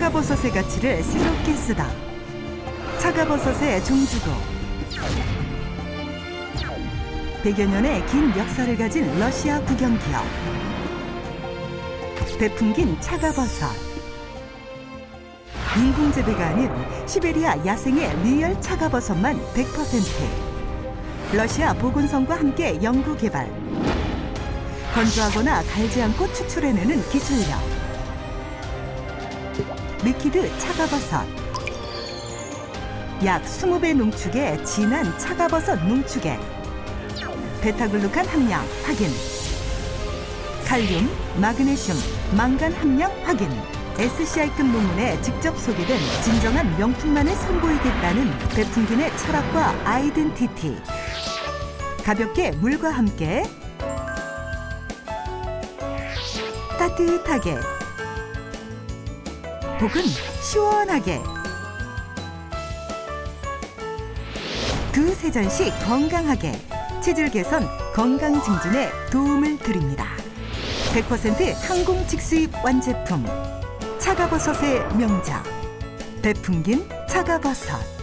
차가버섯의 가치를 새롭게 쓰다. 차가버섯의 종주고. 100여 년의 긴 역사를 가진 러시아 국영기업. 배풍긴 차가버섯. 인공 재배가 아닌 시베리아 야생의 리얼 차가버섯만 100%. 러시아 보건성과 함께 연구 개발. 건조하거나 갈지 않고 추출해내는 기술력. 리퀴드 차가버섯. 약 20배 농축의 진한 차가버섯 농축액. 베타글루칸 함량 확인. 칼륨, 마그네슘, 망간 함량 확인. SCI급 논문에 직접 소개된 진정한 명품만을 선보이겠다는 배풍균의 철학과 아이덴티티. 가볍게 물과 함께 따뜻하게 혹은 시원하게. 두세 잔씩 건강하게. 체질 개선 건강 증진에 도움을 드립니다. 100% 항공 직수입 완제품. 차가버섯의 명작 배풍긴 차가버섯